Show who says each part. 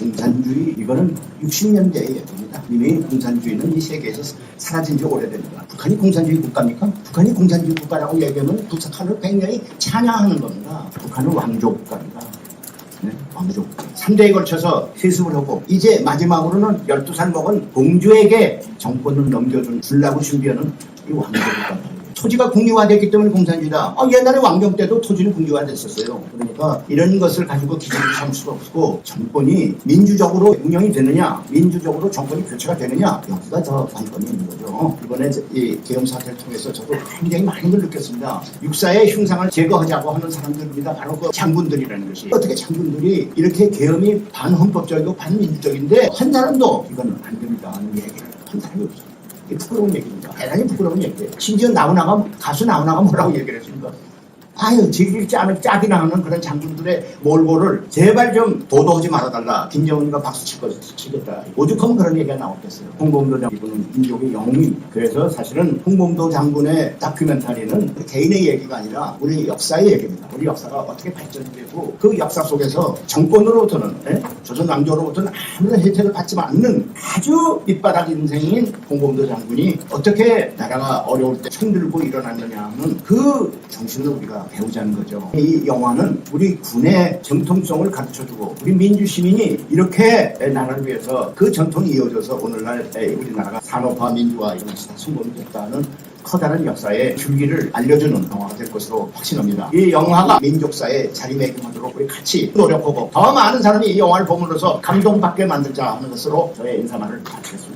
Speaker 1: 공산주의 이거는 60년대의 얘기입니다. 이미 공산주의는 이 세계에서 사라진 지 오래됩니다. 북한이 공산주의 국가입니까? 북한이 공산주의 국가라고 얘기하면 북한을 굉장히 찬양하는 겁니다. 북한은 왕조 국가입니다. 네, 왕조. 3대에 걸쳐서 세습을 하고 이제 마지막으로는 12살 먹은 공주에게 정권을 넘겨준 주려고 준비하는 이 왕조 국가입니다. 토지가 국유화됐기 때문에 공산주의다. 아, 옛날에 왕정 때도 토지는 국유화됐었어요. 그러니까 이런 것을 가지고 기준을 삼을 수가 없고 정권이 민주적으로 운영이 되느냐, 민주적으로 정권이 교체가 되느냐 여기가 더 관건이 있는 거죠. 이번에 이 계엄 사태를 통해서 저도 굉장히 많은 걸 느꼈습니다. 육사의 흉상을 제거하자고 하는 사람들입니다. 바로 그 장군들이라는 것이 어떻게 장군들이 이렇게 계엄이 반헌법적이고 반민주적인데 한 사람도 이거는 안 됩니다 하는 얘기를 한 사람이 없어요. 부끄러운 얘기입니다. 대단히 부끄러운 얘기예요. 심지어 나오나가 가수 나오나가 뭐라고 얘기를 했습니까? 아유 않은 짝이 나오는 그런 장군들의 몰골을 제발 좀 도도하지 말아달라. 김정은이가 박수 칠 것을 치겠다. 오죽하면 그런 얘기가 나왔겠어요. 홍범도 장군은 민족의 영웅이. 그래서 사실은 홍범도 장군의 다큐멘터리는 개인의 얘기가 아니라 우리 역사의 얘기입니다. 우리 역사가 어떻게 발전되고 그 역사 속에서 정권으로부터는 예? 조선 왕조로부터는 아무런 혜택을 받지 않는 아주 밑바닥 인생인 홍범도 장군이 어떻게 나라가 어려울 때 손들고 일어났느냐 하는 그 정신을 우리가 배우자는 거죠. 이 영화는 우리 군의 정통성을 가르쳐주고 우리 민주 시민이 이렇게 나라를 위해서 그 전통이 이어져서 오늘날 우리나라가 산업화 민주화 이런 것이 다 성공이 됐다는 커다란 역사의 줄기를 알려주는 영화가 될 것으로 확신합니다. 이 영화가 민족사에 자리매김하도록 우리 같이 노력하고 더 많은 사람이 이 영화를 보면서 감동받게 만들자 하는 것으로 저의 인사말을 마치겠습니다.